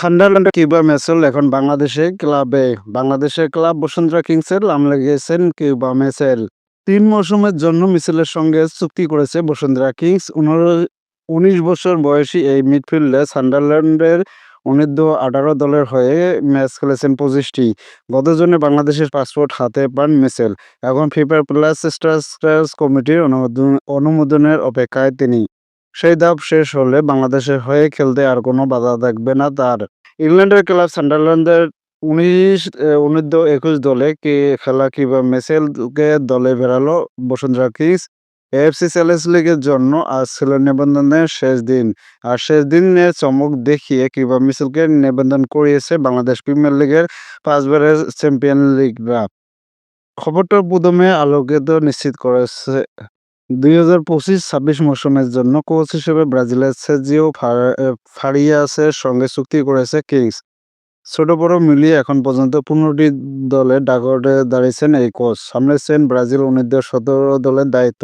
সান্ডারল্যান্ডের Cuba missile এখন বাংলাদেশে ক্লাবে। বাংলাদেশের ক্লাব বসুন্ধরা কিংসের নাম লেগেছেন কিউবা মেসেল। তিন মৌসুমের জন্য মিসেলের সঙ্গে চুক্তি করেছে বসুন্ধরা কিংস। উনিশ বছর বয়সী এই মিডফিল্ডে সান্ডারল্যান্ডের অনূর্ধ্ব আঠারো দলের হয়ে ম্যাচ খেলেছেন পঁচিশটি। গত জুনে বাংলাদেশের পাসপোর্ট হাতে পান মিসেল। এখন ফিফার প্লাস স্টার্স কমিটির অনুমোদন- অনুমোদনের অপেক্ষায় তিনি। সেই ধাপ শেষ হলে বাংলাদেশের হয়ে খেলতে আর কোনো বাধা থাকবে না তার। ইংল্যান্ডের ক্লাব সান্ডারল্যান্ডের উনিশ অনূর্ধ্ব একুশ দলে কি খেলা কিংবা মেসেলকে দলে বেরালো বসুন্ধরা কিংস। এএফসি চ্যালেঞ্জ লিগের জন্য আজ ছিল নিবন্ধনের শেষ দিন। আর শেষ দিনে চমক দেখিয়ে কিংবা মিসেলকে নিবন্ধন করিয়েছে বাংলাদেশ প্রিমিয়ার লিগের পাঁচবারের চ্যাম্পিয়ন লিগরা। খবরটা প্রথমে আলোকিত নিশ্চিত করেছে দুই হাজার পঁচিশ ছাব্বিশ মৌসুমের জন্য কোচ হিসেবে ব্রাজিলের সেজিও ফারিয়াসের সঙ্গে চুক্তি করেছে কিংস। ছোট বড় মিলিয়ে এখন পর্যন্ত পনেরোটি দলে ডাকরে দাঁড়িয়েছেন এই কোচ। সামলেছেন ব্রাজিল অনূর্ধ্ব সতেরো দলের দায়িত্ব।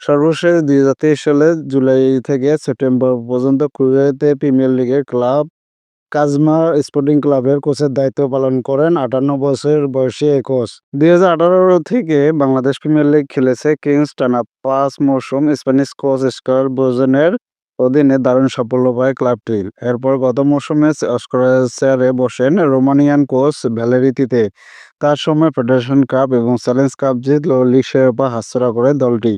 সর্বশেষ দুই হাজার তেইশ সালে জুলাই থেকে সেপ্টেম্বর পর্যন্ত কুয়েতে প্রিমিয়ার লিগের ক্লাব কাজমা স্পোর্টিং ক্লাবের কোচের দায়িত্ব পালন করেন আটান্ন বছর বয়সী এই কোচ। দুই হাজার আঠারো থেকে বাংলাদেশ প্রিমিয়ার লিগ খেলেছে কিংস টানা পাঁচ মৌসুম স্প্যানিশ কোচ স্কার বোজনের অধীনে দারুণ সাফল্য পায় ক্লাবটি। এরপর গত মৌসুমে অস্কারের বসেন রোমানিয়ান কোচ ভ্যালেরিতিতে তার সময় ফেডারেশন কাপ এবং চ্যালেঞ্জ কাপ জিতল লিগ শিরোপা হাতছাড়া করে দলটি।